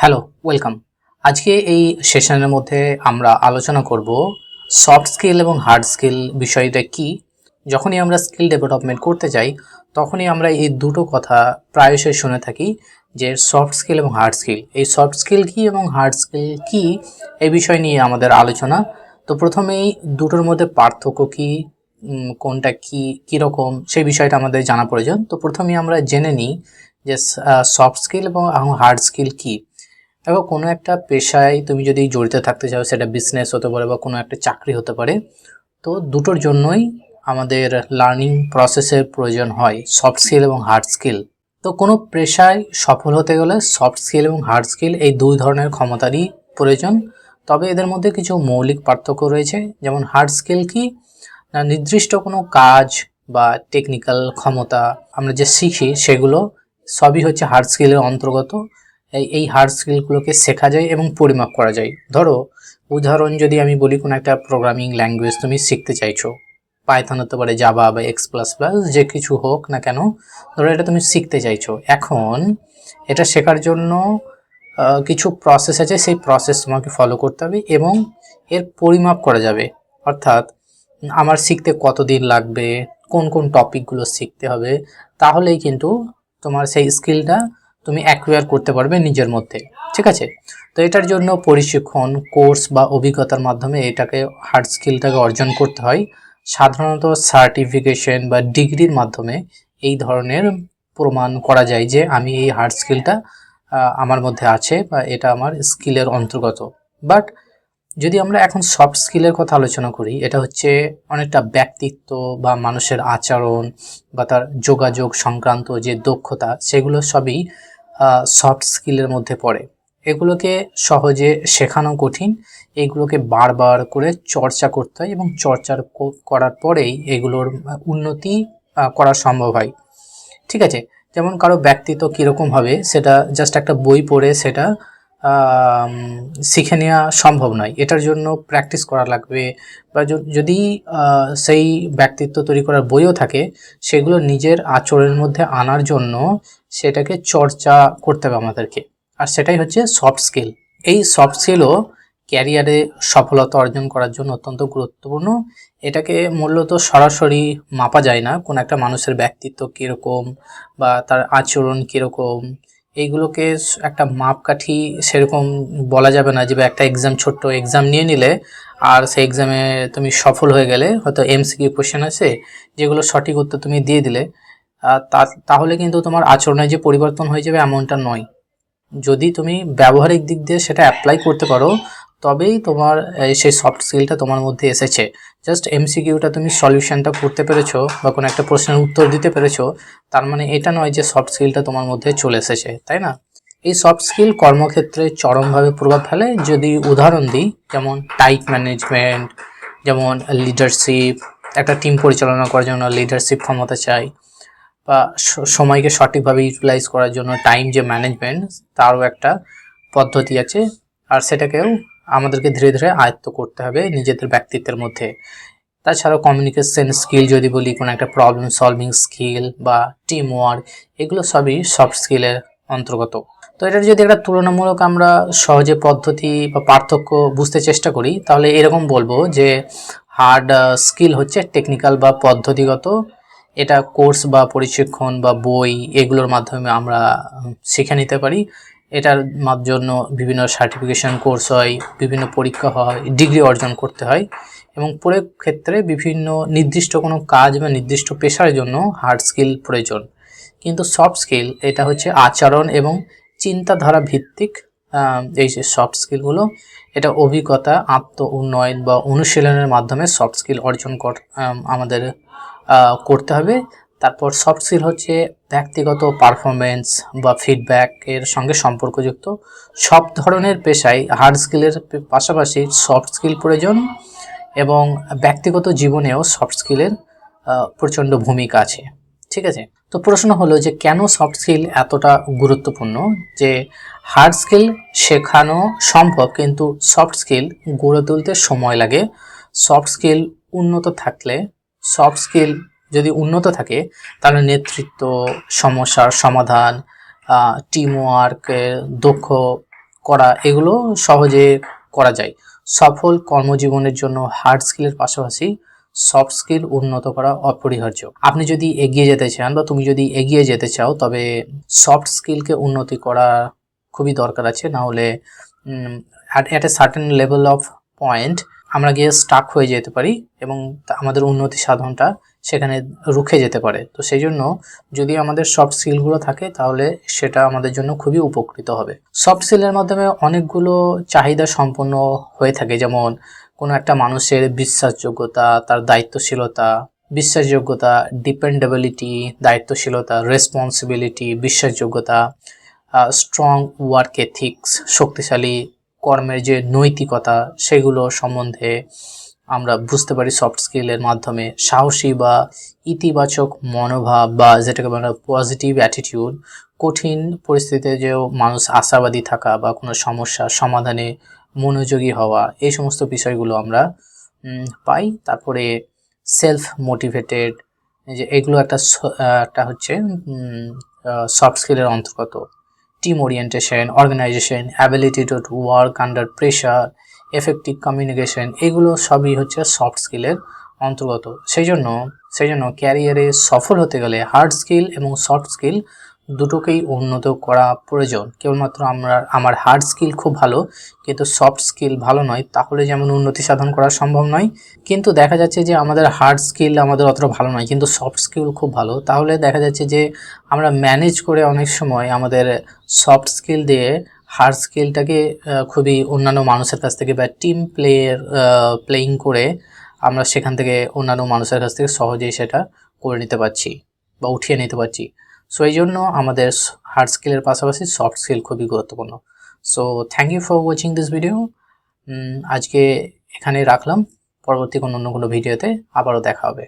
Hello welcome আজকে এই সেশনের মধ্যে আমরা আলোচনা করব সফট স্কিল এবং হার্ড স্কিল বিষয়টা কি। যখনই আমরা স্কিল ডেভেলপমেন্ট করতে যাই, তখনই আমরা এই দুটো কথা প্রায়শই শুনে থাকি যে সফট স্কিল এবং হার্ড স্কিল এই সফট স্কিল কি এবং হার্ড স্কিল কি এই বিষয় নিয়ে আমাদের আলোচনা। তো প্রথমেই দুটোর মধ্যে পার্থক্য কি কোনটা কি, কীরকম, সেই বিষয়টা আমাদের জানা প্রয়োজন। তো প্রথমেই আমরা জেনে নিই যে সফট স্কিল এবং হার্ড স্কিল কি। এবং কোনো একটা পেশায় তুমি যদি জড়িত থাকতে চাও, সেটা বিজনেস হতে পারে বা কোনো একটা চাকরি হতে পারে, তো দুটোর জন্যই আমাদের লার্নিং প্রসেসের প্রয়োজন হয় সফট স্কিল এবং হার্ড স্কিল তো কোনো পেশায় সফল হতে গেলে সফট স্কিল এবং হার্ড স্কিল এই দুই ধরনের ক্ষমতারই প্রয়োজন। তবে এদের মধ্যে কিছু মৌলিক পার্থক্য রয়েছে, যেমন হার্ড স্কিল কি? না, নির্দিষ্ট কোনো কাজ বা টেকনিক্যাল ক্ষমতা আমরা যে শিখি, সেগুলো সবই হচ্ছে হার্ড স্কিলের অন্তর্গত। এই এই হার্ড স্কিলগুলোকে শেখা যায় এবং পরিমাপ করা যায়। ধরো, উদাহরণ যদি আমি বলি কোনো একটা প্রোগ্রামিং ল্যাঙ্গুয়েজ তুমি শিখতে চাইছো। পাইথন হতে পারে জাভা বা এক্স প্লাস প্লাস যে কিছু হোক না কেন, ধরো এটা তুমি শিখতে চাইছো। এখন এটা শেখার জন্য কিছু প্রসেস আছে, সেই প্রসেস তোমাকে ফলো করতে হবে এবং এর পরিমাপ করা যাবে। অর্থাৎ, আমার শিখতে কতদিন লাগবে, কোন কোন টপিকগুলো শিখতে হবে, তাহলেই কিন্তু তোমার সেই স্কিলটা তুমি অ্যাকুয়ার করতে পারবে নিজের মধ্যে, ঠিক আছে? তো এটার জন্য প্রশিক্ষণ কোর্স বা অভিজ্ঞতার মাধ্যমে এটাকে হার্ড স্কিলটাকে অর্জন করতে হয়। সাধারণত সার্টিফিকেশন বা ডিগ্রির মাধ্যমে এই ধরনের প্রমাণ করা যায় যে আমি এই হার্ড স্কিলটা আমার মধ্যে আছে বা এটা আমার স্কিলের অন্তর্গত। বাট যদি আমরা এখন সফট স্কিলের কথা আলোচনা করি, এটা হচ্ছে অনেকটা ব্যক্তিত্ব বা মানুষের আচরণ বা তার যোগাযোগ সংক্রান্ত যে দক্ষতা, সেগুলো সবই সফট স্কিলের মধ্যে পড়ে। এগুলোকে সহজে শেখানো কঠিন। এগুলোকে বারবার করে চর্চা করতে হয় এবং চর্চার করার পরেই এগুলোর উন্নতি করা সম্ভব হয়। ঠিক আছে? যেমন কারও ব্যক্তিত্ব কীরকম হবে, সেটা জাস্ট একটা বই পড়ে, সেটা শিখে নেওয়া সম্ভব নয়। এটার জন্য প্র্যাকটিস করা লাগবে বা যদি সেই ব্যক্তিত্ব তৈরি করার বইও থাকে, সেগুলো নিজের আচরণের মধ্যে আনার জন্য সেটাকে চর্চা করতে হবে আমাদেরকে। আর সেটাই হচ্ছে সফট স্কিল এই সফট স্কিলও ক্যারিয়ারে সফলতা অর্জন করার জন্য অত্যন্ত গুরুত্বপূর্ণ। এটাকে মূলত সরাসরি মাপা যায় না। কোন একটা মানুষের ব্যক্তিত্ব কীরকম বা তার আচরণ কীরকম এইগুলোকে একটা মাপকাঠি সেরকম বলা যাবে না যে একটা এক্সাম ছোট্ট এক্সাম নিয়ে নিলে আর সেই এক্সামে তুমি সফল হয়ে গেলে, হয়তো এমসি এমসিকিউ কোশ্চেন আছে, যেগুলো সঠিক উত্তর তুমি দিয়ে দিলে তাহলে কিন্তু তোমার আচরণে যে পরিবর্তন হয়ে যাবে এমনটা নয়। যদি তুমি ব্যবহারিক দিক দিয়ে সেটা অ্যাপ্লাই করতে পারো তবেই তোমার সেই সফট স্কিলটা তোমার মধ্যে এসেছে। জাস্ট এমসিকিউটা তুমি সলিউশনটা করতে পেরেছ বা কোনো একটা প্রশ্নের উত্তর দিতে পেরেছ, তার মানে এটা নয় যে সফট স্কিলটা তোমার মধ্যে চলে এসেছে, তাই না? এই সফট স্কিল কর্মক্ষেত্রে চরমভাবে প্রভাব ফেলে। যদি উদাহরণ দিই, যেমন টাইপ ম্যানেজমেন্ট যেমন লিডারশিপ একটা টিম পরিচালনা করার জন্য লিডারশিপ ক্ষমতা চাই, বা সময়কে সঠিকভাবে ইউটিলাইজ করার জন্য টাইম যে ম্যানেজমেন্ট তারও একটা পদ্ধতি আছে। আর সেটাকেও আমাদেরকে ধীরে ধীরে আয়ত্ত করতে হবে নিজেদের ব্যক্তিত্বের মধ্যে। তাছাড়াও কমিউনিকেশন স্কিল যদি বলি, কোনো একটা প্রবলেম সলভিং স্কিল বা টিম ওয়ার্ক এগুলো সবই সফট স্কিলের অন্তর্গত। তো এটার যদি একটা তুলনামূলক আমরা সহজে পদ্ধতি বা পার্থক্য বুঝতে চেষ্টা করি, তাহলে এরকম বলব যে হার্ড স্কিল হচ্ছে টেকনিক্যাল বা পদ্ধতিগত। এটা কোর্স বা প্রশিক্ষণ বা বই, এগুলোর মাধ্যমে আমরা শিখে নিতে পারি। এটার জন্য বিভিন্ন সার্টিফিকেশন কোর্স হয়, বিভিন্ন পরীক্ষা হয় ডিগ্রি অর্জন করতে হয় এবং প্রয়োগ ক্ষেত্রে বিভিন্ন নির্দিষ্ট কোনো কাজ বা নির্দিষ্ট পেশার জন্য হার্ড স্কিল প্রয়োজন। কিন্তু সফট স্কিল এটা হচ্ছে আচরণ এবং চিন্তাধারা ভিত্তিক এই যে সফট স্কিলগুলো এটা অভিজ্ঞতা আত্ম উন্নয়ন বা অনুশীলনের মাধ্যমে সফট স্কিল অর্জন কর আমাদের করতে হবে। তারপর সফট স্কিল হচ্ছে ব্যক্তিগত পারফরমেন্স বা ফিডব্যাক এর সঙ্গে সম্পর্কযুক্ত। সব ধরনের পেশায় হার্ড স্কিলের পাশাপাশি সফট স্কিল প্রয়োজন এবং ব্যক্তিগত জীবনেও সফট স্কিলের প্রচণ্ড ভূমিকা আছে। ঠিক আছে? তো প্রশ্ন হলো যে কেন সফট স্কিল এতটা গুরুত্বপূর্ণ? যে হার্ড স্কিল শেখানো সম্ভব, কিন্তু সফট স্কিল গড়ে তুলতে সময় লাগে। সফট স্কিল উন্নত থাকলে সফট স্কিল যদি উন্নত থাকে, তাহলে নেতৃত্ব, সমস্যার সমাধান টিম ওয়ার্ক দক্ষ করা, এগুলো সহজে করা যায়। সফল কর্মজীবনের জন্য হার্ড স্কিলের পাশাপাশি সফট স্কিল উন্নত করা অপরিহার্য। আপনি যদি এগিয়ে যেতে চান বা তুমি যদি এগিয়ে যেতে চাও, তবে সফট স্কিলকে উন্নতি করা খুবই দরকার আছে। না হলে at a certain level of point আমরা গিয়ে স্টাক হয়ে যেতে পারি এবং আমাদের উন্নতি সাধনটা সেখানে রুখে যেতে পারে। তো সেই জন্য যদি আমাদের সফট স্কিলগুলো থাকে, তাহলে সেটা আমাদের জন্য খুবই উপকৃত হবে। সফট স্কিলের মাধ্যমে অনেকগুলো চাহিদা সম্পন্ন হয়ে থাকে। যেমন, কোনো একটা মানুষের বিশ্বাসযোগ্যতা, তার দায়িত্বশীলতা, বিশ্বাসযোগ্যতা ডিপেন্ডেবিলিটি দায়িত্বশীলতা রেসপন্সিবিলিটি বিশ্বাসযোগ্যতা স্ট্রং ওয়ার্ক এথিক্স শক্তিশালী কর্মের যে নৈতিকতা, সেগুলো সম্বন্ধে আমরা বুঝতে পারি সফট স্কিলের মাধ্যমে সাহসী বা ইতিবাচক মনোভাব বা যেটাকে বলা পজিটিভ অ্যাটিটিউড কঠিন পরিস্থিতিতে যে মানুষ আশাবাদী থাকা বা কোনো সমস্যা সমাধানে মনোযোগী হওয়া, এই সমস্ত বিষয়গুলো আমরা পাই। তারপরে সেলফ মোটিভেটেড যে এগুলো একটা একটা হচ্ছে সফট স্কিলের অন্তর্গত। Team orientation organisation ability to work under pressure effective communication এগুলো সবই হচ্ছে সফট স্কিলের অন্তর্গত। সেই জন্য সেই জন্য ক্যারিয়ারে সফল হতে গেলে হার্ড স্কিল এবং সফট স্কিল দুটোকেই উন্নত করা প্রয়োজন। কেবলমাত্র আমরা, আমার হার্ড স্কিল খুব ভালো, কিন্তু সফট স্কিল ভালো নয়, তাহলে যেমন উন্নতি সাধন করা সম্ভব নয়। কিন্তু দেখা যাচ্ছে যে আমাদের হার্ড স্কিল আমাদের অতটা ভালো নয়, কিন্তু সফট স্কিল খুব ভালো। তাহলে দেখা যাচ্ছে যে আমরা ম্যানেজ করে অনেক সময় আমাদের সফট স্কিল দিয়ে হার্ড স্কিলটাকে খুবই অন্যান্য মানুষের কাছ থেকে বা টিম প্লেয়ের প্লেয়িং করে আমরা সেখান থেকে অন্যান্য মানুষের কাছ থেকে সহজেই সেটা করে নিতে পারছি বা উঠিয়ে নিতে পারছি। সো এই জন্য আমাদের হার্ড স্কিলের পাশাপাশি সফট স্কিল খুবই গুরুত্বপূর্ণ। So thank you for watching this video আজকে এখানে রাখলাম। পরবর্তী কোনো অন্য কোনো ভিডিওতে আবারও দেখা হবে।